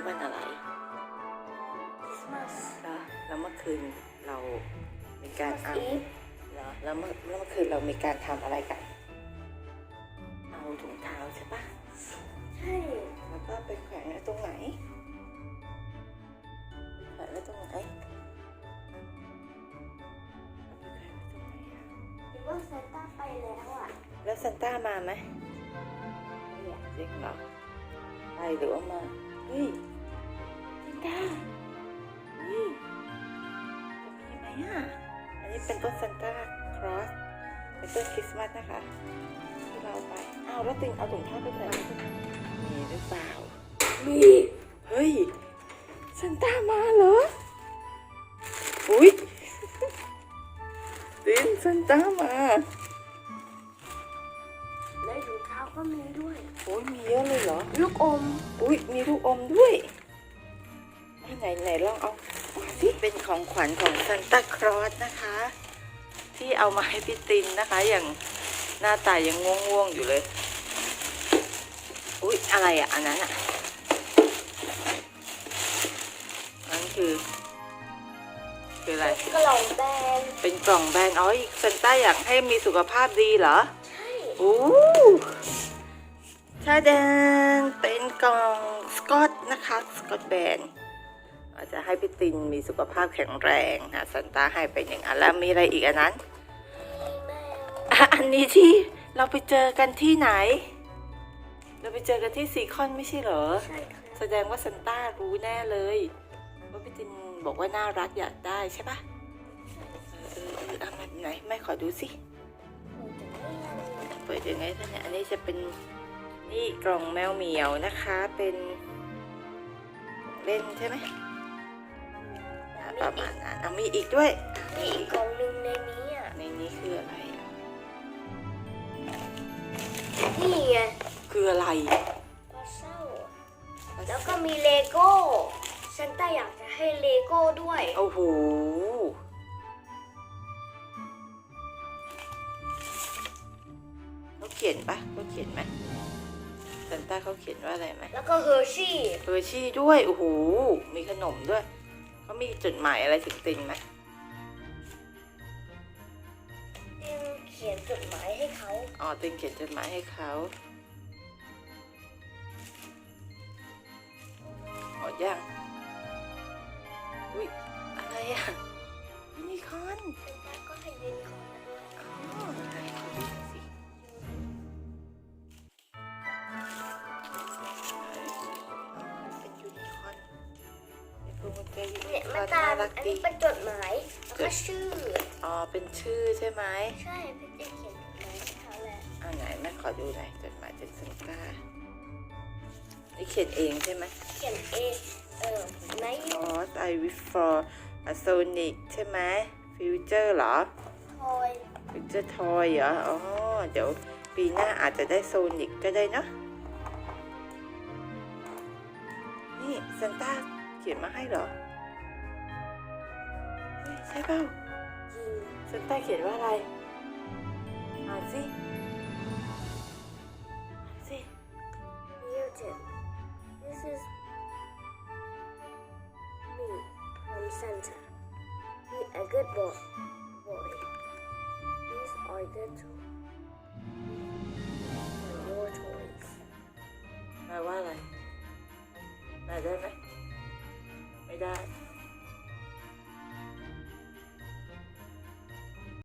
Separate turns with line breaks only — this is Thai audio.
นี้วันอะไร
คริสต์มาส
แล้วแล้วเมื่อคืนเรามีการเอา
อีฟ
เหรอแล้วเมื่อแล้วเมื่อคืนเรามีการทำอะไรกัน เอาถุงเท้าใช่ปะ
ใช่
แล้วก็ไปแขวนไว้ตรงไหนไปแขวนไว้ตรงไหนเอาไปแขวนไว้ตรงไหนอะ
หรือว่าซานต้าไปแล้วอะ
แล้วซันต้ามาไหม
เนี่ย
จริงเหรอไปหรือว่ามา เฮ้ยซันต้าเฮ้ยจะมีไหมอะ อันนี้เป็นต้นซันต้าครอส เป็นต้นคริสต์มาสนะคะ ที่เราไป อ้าวแล้วติงเอาถุงเท้าไปไหนมีหรือเปล่า
มี
เฮ้ยซันต้ามาเหรอ อุ้ยตินซันต้ามา อ้ยมีเยอะเลยเหรอ
ลูกอม
อุ้ยมีลูกอมด้วยไหนไหนลองเอามาสิเป็นของขวัญของซันตาครอสนะคะ ที่เอามาให้พี่ตินนะคะ อย่างหน้าตายังง่วงๆอยู่เลย อุ้ยอะไรอะอันนั้นอะอันนั้นคือ คืออะไร
กระหล่องแบน
เป็นกล่องแบรนด์อ๋อซันต้าอยากให้มีสุขภาพดีเหรอ
ใช่
โอ้ ชาแดงเป็นกล่องสกอตนะคะสกอตแบนอาจจะให้พี่ตินมีสุขภาพแข็งแรงนะซันต้าให้ไปหนึ่งอันแล้วมีอะไรอีกอันนั้น
มีแมว
อะอันนี้ที่เราไปเจอกันที่ไหน เราไปเจอกันที่ซีคอนไม่ใช่เหรอ
ใช่ค่ะ
แสดงว่าซันต้ารู้แน่เลยว่าพี่ตินบอกว่าน่ารักอยากได้ใช่ปะเออเออเออเอามาไหนแม่ขอดูสิเปิดยังไงท่านเนี่ยอันนี้จะเป็น นี่กล่องแมวเหมียวนะคะเป็นของเล่นใช่ไหมอะประมาณนั้นเอามีอีกด้วย
มีอีกกล่องหนึ่งในนี้อะ
ในนี้คืออะไรอะ
นี่ไง
คืออะไร
พัซเซิลแล้วก็มีเลโก้ซันต้าอยากจะให้เลโก้ด้วย
โอ้โหเขาเขียนปะเขาเขียนไหม ซันต้าเขาเขียนว่าอะไรไหม
แล้วก็เฮอร์ชี่
เฮอร์ชี่ด้วย โอ้โห มีขนมด้วย เขามีจดหมายอะไรถึงตินไหม
เขียนจดหมายให้เขา
อ๋อ ตินเขียนจดหมายให้เขาหมดยัง อุ้ยอะไรอะยูนิคอน เป็นพวงกุญแจยูนิ
เนี่ย
คอ
มา
ร์น
ตา
น่ามรัก
อัน
ดี
นี้เป็นจดหมายแล้วก็ชื่อ
อ๋อ เป็นชื่อใช่ไหม
ใช่พี่เจ๊เขียนจดหมายให้เขาแหละ
อ่าไหนแม่ขอดูหน่อยจดหมายจากซันต้านี่เขียนเองใช่ไหม
เขียนเองเออไน
คอส I wish for a Sonic ใช่ไหม Future เหรอ
ทอย
Future Toy เหรอ อ๋อ เดี๋ยวปีหน้าอาจจะได้ Sonic ก็ได้เนอะนี่ซันต้า เขียนมาให้เหรอเฮ้ยใช่เปล่า
จริง
ซันต้าเขียนว่าอะไร อ่านสิอ่านสิ
Newton this is me from Santa be a good boy boy these are the two are your toys
แปลว่าอะไรแปลได้ไหม ไม่ได้